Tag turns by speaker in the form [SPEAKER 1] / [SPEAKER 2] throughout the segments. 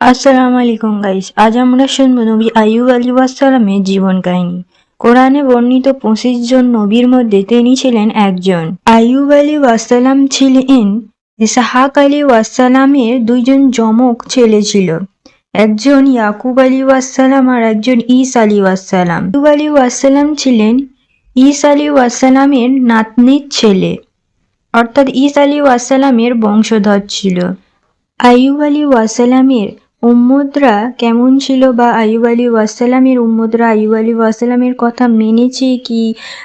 [SPEAKER 1] আসসালামু আলাইকুম গাইস আজ আমরা শুনব নবী আইয়ুব আলী ওয়াসালামের জীবন কাহিনী। কোরআনে বর্ণিত পঁচিশ জন নবীর মধ্যে তিনি ছিলেন একজন। আইয়ুব আলী ওয়াসালাম ছিলেন, ইসাহাক আলী ওয়াসালামের দুইজন যমক ছেলে ছিল। একজন ইয়াকুব আলী ওয়াসালাম আর একজন ইস আলী ওয়াসালাম আইয়ুব আলী ওয়াসালাম ছিলেন ইস আলী ওয়াসালামের নাতনির ছেলে। অর্থাৎ ইস আলী ওয়াসালামের বংশধর ছিল। আইয়ুব আলী ওয়াসালামের উম্মদরা কেমন ছিল বা আয়ুব আলী ওয়াসালামের উম্মদরা আয়ুব আলী ওয়াসালামের কথা মেনেছে কি,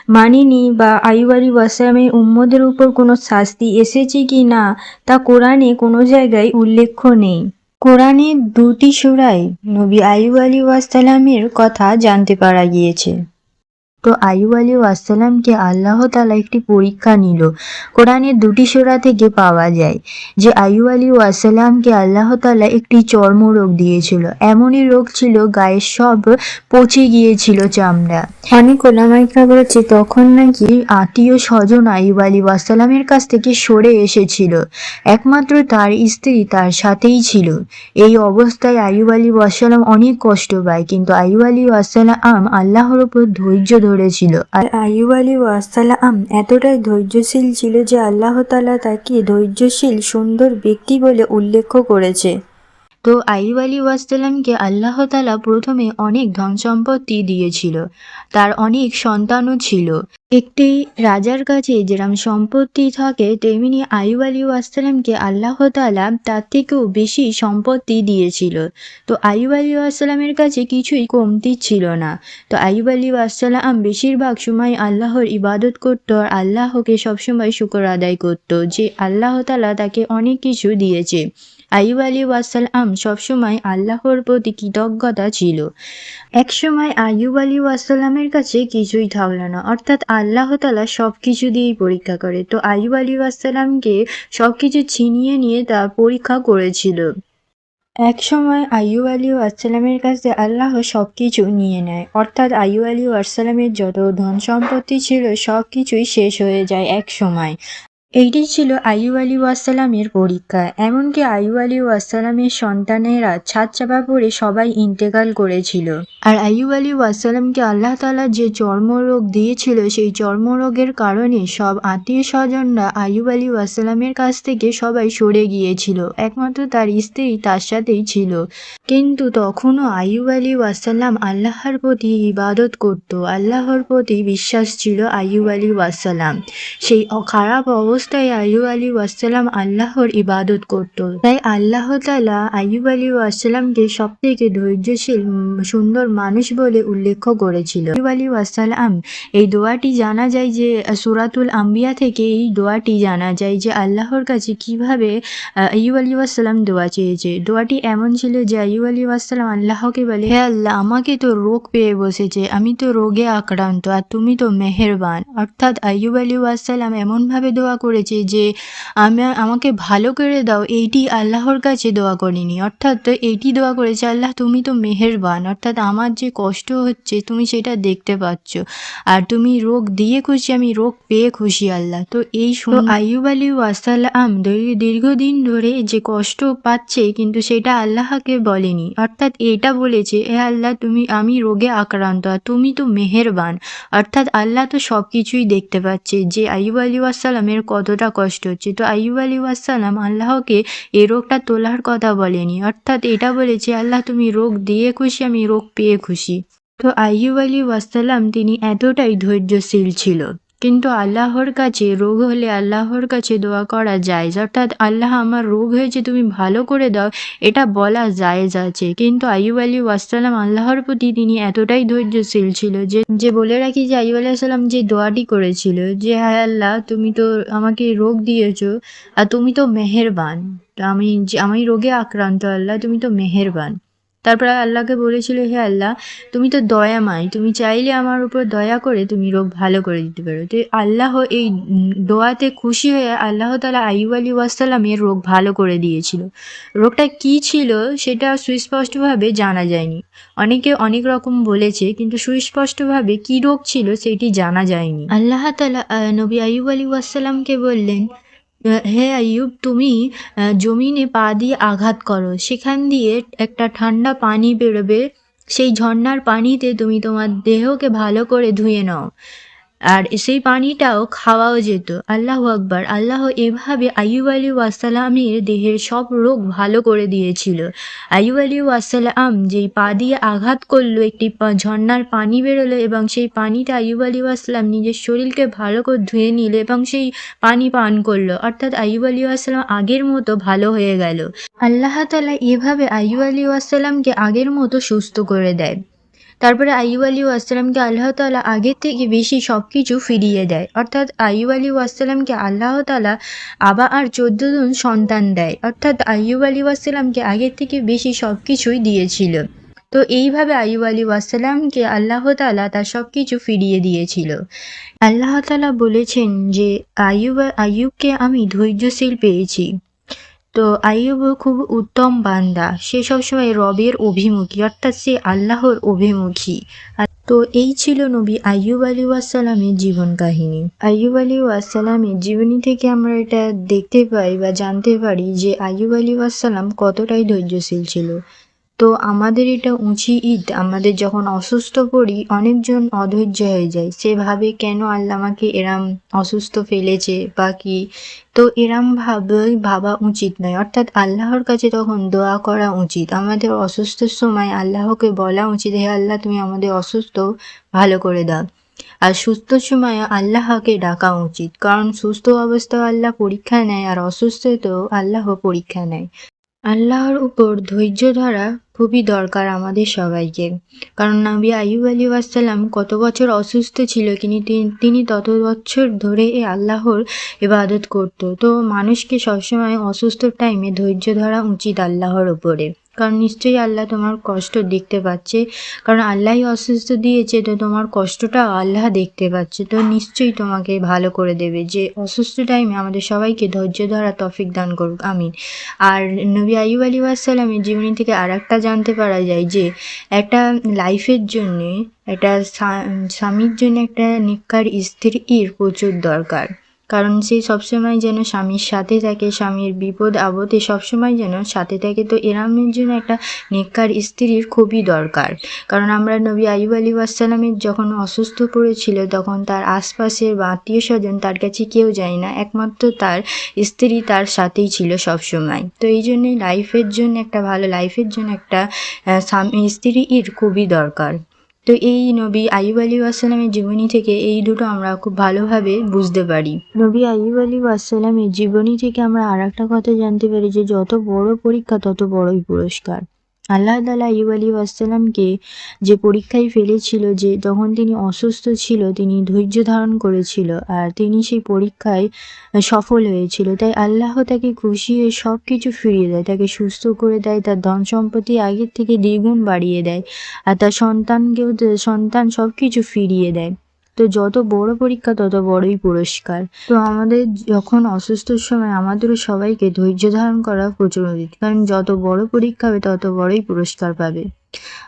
[SPEAKER 1] মানেনি বা আয়ুব আলী ওয়াসালামের উম্মদের উপর কোনো শাস্তি এসেছে কি না, তা কোরআনে কোনো জায়গায় উল্লেখ নেই। কোরআনের দুটি সুরায় নবী আয়ুব আলী ওয়াসালামের কথা জানতে পারা গিয়েছে। তো আইয়ুব আলী ওয়াসালামকে আল্লাহ তালা একটি পরীক্ষা নিল। কোরআনের দুটি সোরা থেকে পাওয়া যায় যে আইয়ুব আলী ওয়াসালামকে আল্লাহ তালা একটি চর্মরোগ দিয়েছিল। এমনই রোগ ছিল গায়ের সব পচে গিয়েছিল চামড়া। অনেক ওলামাইকরা বলেছে, তখন নাকি আত্মীয় স্বজন আইয়ুব আলী ওয়াসালামের কাছ থেকে সরে এসেছিল। একমাত্র তার স্ত্রী তার সাথেই ছিল। এই অবস্থায় আইয়ুব আলী ওয়াসালাম অনেক কষ্ট পায়, কিন্তু আইয়ুব আলী ওয়াসালাম আল্লাহর উপর ধৈর্য ধরেছিল আর আয়ুব আলী ওয়াসালাম এতটাই ধৈর্যশীল ছিল যে আল্লাহ তালা তাকে ধৈর্যশীল, সুন্দর ব্যক্তি বলে উল্লেখ করেছে। তো আইয়ুব আলী ওয়াসালামকে আল্লাহ তালা প্রথমে অনেক ধন সম্পত্তি দিয়েছিল, তার অনেক সন্তানও ছিল। একটি রাজার কাছে যেরম সম্পত্তি থাকে, তেমনি আইয়ুব আলী ওয়াসালামকে আল্লাহ তালা তার থেকেও বেশি সম্পত্তি দিয়েছিল। তো আইয়ুব আলী ওয়াসালামের কাছে কিছুই কমতি ছিল না। তো আইয়ুব আলী ওয়াসালাম বেশিরভাগ সময় আল্লাহর ইবাদত করত আর আল্লাহকে সবসময় শুকর আদায় করত যে আল্লাহ তালা তাকে অনেক কিছু দিয়েছে। আইয়ুব আলী ওয়াসালাম সবসময় আল্লাহর প্রতি কৃতজ্ঞতা ছিল। একসময় আইয়ুব আলী ওয়াসালামের কাছে কিছুই থাকল না। অর্থাৎ আল্লাহ তালা সব কিছু দিয়েই পরীক্ষা করে। তো আয়ুব আলী আসসালামকে সব কিছু ছিনিয়ে নিয়ে তা পরীক্ষা করেছিল। এক সময় আয়ু আলী আসসালামের কাছে আল্লাহ সব কিছু নিয়ে নেয়। অর্থাৎ আয়ু আলী আসসালামের যত ধন সম্পত্তি ছিল সব কিছুই শেষ হয়ে যায় এক সময়। এইটি ছিল আইয়ুব আলী ওয়াসালামের পরীক্ষা। এমনকি আইয়ুব আলী ওয়াসালামের সন্তানেরা ছাদ চাপা পড়ে সবাই ইন্তেকাল করেছিল। আর আইয়ুব আলী ওয়াসালামকে আল্লাহ তালা যে চর্মরোগ দিয়েছিল, সেই চর্মরোগের কারণে সব আত্মীয় স্বজনরা আইয়ুব আলী ওয়াসালামের কাছ থেকে সবাই সরে গিয়েছিল। একমাত্র তার স্ত্রী তার সাথেই ছিল। কিন্তু তখনও আইয়ুব আলী ওয়াসাল্লাম আল্লাহর প্রতি ইবাদত করত। আল্লাহর প্রতি বিশ্বাস ছিল আইয়ুব আলী ওয়াসাল্লাম সেই খারাপ অবস্থায় আয়ু আলী ওয়াসাল্লাম আল্লাহর ইবাদত করত। তাই আল্লাহ তালা আয়ু আলী ওয়াসাল্লামকে সব থেকে ধৈর্যশীল সুন্দর মানুষ বলে উল্লেখ করেছিল। আয়ু আলী ওয়াসাল্লাম এই দোয়াটি জানা যায় যে, সুরাতুল আম্বিয়া থেকে এই দোয়াটি জানা যায় যে, আল্লাহর কাছে কীভাবে আয়ু আলী ওয়াসাল্লাম দোয়া চেয়েছে। দোয়াটি এমন ছিল যে আয়ু আলী ওয়াসাল্লাম আল্লাহকে বলে, হে আল্লাহ, আমাকে তো রোগ পেয়ে বসেছে, আমি তো রোগে আক্রান্ত, আর তুমি তো মেহেরবান। অর্থাৎ আয়ুব আলী ওয়াসাল্লাম এমনভাবে দোয়া করেছে যে আমি আমাকে ভালো করে দাও এইটি আল্লাহর কাছে দোয়া করিনি অর্থাৎ এইটি দোয়া করেছে আল্লাহ তুমি তো মেহেরবান। অর্থাৎ আমার যে কষ্ট হচ্ছে তুমি সেটা দেখতে পাচ্ছ। আর তুমি রোগ দিয়ে খুশি আমি রোগ পেয়ে খুশি আল্লাহ। তো এই আইয়ুব আলী ওয়াসাল্লাম দীর্ঘদিন ধরে যে কষ্ট পাচ্ছে কিন্তু সেটা আল্লাহকে বলেনি। অর্থাৎ এটা বলেছে এ আল্লাহ তুমি আমি রোগে আক্রান্ত আর তুমি তো মেহেরবান। অর্থাৎ আল্লাহ তো সব কিছুই দেখতে পাচ্ছে যে আইয়ুব আলী ওয়াসাল্লামের কতটা কষ্ট হচ্ছে? তো আইব আলী ওয়াসাল্লাম আল্লাহকে এ রোগটা তোলার কথা বলেনি। অর্থাৎ এটা বলেছে, আল্লাহ, তুমি রোগ দিয়ে খুশি, আমি রোগ পেয়ে খুশি। তো আইব আলী ওয়াসাল্লাম তিনি এতটাই ধৈর্যশীল ছিল। কিন্তু আল্লাহর কাছে, রোগ হলে আল্লাহর কাছে দোয়া করা যায়। অর্থাৎ আল্লাহ আমার রোগ হয়েছে, তুমি ভালো করে দাও, এটা বলা জায়েজ আছে। কিন্তু আইয়ুব আলী ওয়াসালাম আল্লাহর প্রতি তিনি এতটাই ধৈর্যশীল ছিল যে যে বলে রাখি যে আইয়ুব আলাহ সাল্লাম যে দোয়াটি করেছিল, যে, হায় আল্লাহ, তুমি তো আমাকে রোগ দিয়েছ আর তুমি তো মেহেরবান। আমি আমি রোগে আক্রান্ত, আল্লাহ, তুমি তো মেহেরবান। তারপর আল্লাহকে বলেছিল, হে আল্লাহ, তুমি তো দয়া দয়াময়। তুমি চাইলে আমার উপর দয়া করে তুমি রোগ ভালো করে দিতে পারো। তো আল্লাহ এই দোয়াতে খুশি হয়ে আল্লাহ তালা আইব আলী ওয়াসাল্লামের রোগ ভালো করে দিয়েছিল। রোগটা কি ছিল সেটা সুস্পষ্টভাবে জানা যায়নি। অনেকে অনেক রকম বলেছে, কিন্তু সুস্পষ্টভাবে কি রোগ ছিল সেটি জানা যায়নি। আল্লাহ তালা নবী আইব আলী ওয়াসাল্লামকে বললেন হে আইয়ুব, তুমি জমিনে পা দিয়ে আঘাত করো। সেখান দিয়ে একটা ঠান্ডা পানি বেরোবে। সেই ঝর্নার পানিতে তুমি তোমার দেহকে ভালো করে ধুয়ে নাও। আর সেই পানিটাও খাওয়াও যেত। আল্লাহ আকবার। আল্লাহ এভাবে আইয়ুব আলী ওয়াসালামের দেহের সব রোগ ভালো করে দিয়েছিল। আইয়ুব আলী ওয়াসালাম যেই পা দিয়ে আঘাত করল, একটি ঝর্ণার পানি বেরোলো এবং সেই পানিটা আইয়ুব আলী ওয়াসালাম নিজের শরীরকে ভালো করে ধুয়ে নিল এবং সেই পানি পান করল। অর্থাৎ আইয়ুব আলী ওয়াসালাম আগের মতো ভালো হয়ে গেল। আল্লাহ তালা এভাবে আইয়ুব আলী ওয়াসালামকে আগের মতো সুস্থ করে দেয়। তারপরে আইয়ুব আলী ওয়াসালামকে আল্লাহ তালা আগের থেকে বেশি সব কিছু ফিরিয়ে দেয়। অর্থাৎ আইয়ুব আলী ওয়াসালামকে আল্লাহ তালা আবার আর চোদ্দ জন সন্তান দেয়। অর্থাৎ আইয়ুব আলী ওয়াসালামকে আগের থেকে বেশি সব কিছুই দিয়েছিল। তো এইভাবে আইয়ুব আলী ওয়াসালামকে আল্লাহ তালা তার সব কিছু ফিরিয়ে দিয়েছিল। আল্লাহ তালা বলেছেন যে আইয়ুব, আইয়ুবকে আমি ধৈর্যশীল পেয়েছি। তো আইয়ুব খুব উত্তম বান্দা। সে সবসময় রবের অভিমুখী, অর্থাৎ সে আল্লাহর অভিমুখী। তো এই ছিল নবী আইয়ুব আলী ওয়াসালামের জীবন কাহিনী। আইয়ুব আলী ওয়াসালামের জীবনী থেকে আমরা এটা দেখতে পাই বা জানতে পারি যে আইয়ুব আলী ওয়াসালাম কতটাই ধৈর্যশীল ছিল। তো আমাদের এটা উঁচি ঈদ আমাদের যখন অসুস্থ পড়ি, অনেকজন অধৈর্য হয়ে যায়। সে ভাবে কেন আল্লাহ আমাকে এরাম অসুস্থ ফেলেছে বা কি? তো এরাম ভাবে ভাবা উচিত নয়। অর্থাৎ আল্লাহর কাছে তখন দোয়া করা উচিত। আমাদের অসুস্থর সময় আল্লাহকে বলা উচিত, হে আল্লাহ, তুমি আমাদের অসুস্থ, ভালো করে দাও। আর সুস্থ সময় আল্লাহকে ডাকা উচিত। কারণ সুস্থ অবস্থায় আল্লাহ পরীক্ষা নেয়, আর অসুস্থতেও আল্লাহ পরীক্ষা নেয়। আল্লাহর উপর ধৈর্য ধরা খুবই দরকার আমাদের সবাইকে। কারণ নবী আইব আলী আসসালাম কত বছর অসুস্থ ছিল কিন্তু তিনি- তত বছর ধরে এ আল্লাহর ইবাদত করত। তো মানুষকে সবসময় অসুস্থ টাইমে ধৈর্য ধরা উচিত আল্লাহর উপরে। কারণ নিশ্চয়ই আল্লাহ তোমার কষ্ট দেখতে পাচ্ছে। কারণ আল্লাহই অসুস্থ দিয়েছে, তো তোমার কষ্টটা আল্লাহ দেখতে পাচ্ছে। তো নিশ্চয়ই তোমাকে ভালো করে দেবে। যে অসুস্থ টাইমে আমাদের সবাইকে ধৈর্য ধরা তফিক দান করুক। আমিন। আর নবী আইয়ুব আলী ওয়াসাল্লামের জীবনী থেকে আর একটা জানতে পারা যায় যে, একটা লাইফের জন্যে, একটা স্বামীর জন্য একটা নিকার স্ত্রীর প্রচুর দরকার। কারণ সে সবসময় যেন স্বামীর সাথে থাকে, স্বামীর বিপদ আপদে সবসময় যেন সাথে থাকে। তো এরামের জন্য একটা নেককার স্ত্রীর খুবই দরকার। কারণ আমরা নবী আইব আলী ওয়াসালামের যখন অসুস্থ পড়েছিল, তখন তার আশপাশের বা আত্মীয় স্বজন তার কাছে কেউ যায় না। একমাত্র তার স্ত্রী তার সাথেই ছিল সব সময় তো এই জন্যে লাইফের জন্য একটা, ভালো লাইফের জন্য একটা স্বামী, স্ত্রীর খুবই দরকার। তো এই নবী আইব আলী ওয়াসালামের জীবনী থেকে এই দুটো আমরা খুব ভালোভাবে বুঝতে পারি। নবী আইব আলী ওয়াসালামের জীবনী থেকে আমরা আর একটা কথা জানতে পারি যে যত বড় পরীক্ষা, তত বড়ই পুরস্কার। আল্লাহ তালা ইউ আলী ওয়াসালামকে যে পরীক্ষায় ফেলেছিল, যে তখন তিনি অসুস্থ ছিল, তিনি ধৈর্য ধারণ করেছিল আর তিনি সেই পরীক্ষায় সফল হয়েছিল। তাই আল্লাহ তাকে খুশি হয়ে সব কিছু ফিরিয়ে দেয়, তাকে সুস্থ করে দেয়, তার ধন সম্পত্তি আগের থেকে দ্বিগুণ বাড়িয়ে দেয় আর তার সন্তানকেও, সন্তান সব কিছু ফিরিয়ে দেয়। তো যত বড় পরীক্ষা, তত বড়ই পুরস্কার। তো আমাদের যখন অসুস্থর সময় আমাদেরও সবাইকে ধৈর্য ধারণ করা প্রচুর উচিত, কারণ যত বড় পরীক্ষা হবে, তত বড়ই পুরস্কার পাবে।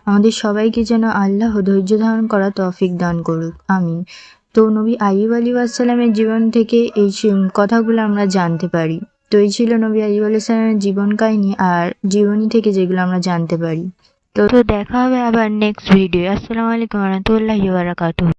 [SPEAKER 1] আমাদের সবাইকে যেন আল্লাহ ধৈর্য ধারণ করা তফিক দান করুক। আমিন। তো নবী আইব আলী আসসালামের জীবন থেকে এই কথাগুলো আমরা জানতে পারি। তো এই ছিল নবী আইব আলী সালামের জীবন কাহিনী আর জীবনী থেকে যেগুলো আমরা জানতে পারি। তো তো দেখা হবে আবার নেক্সট ভিডিও আসসালামু আলাইকুম রহমতুল্লাহি বারাকাতুহু।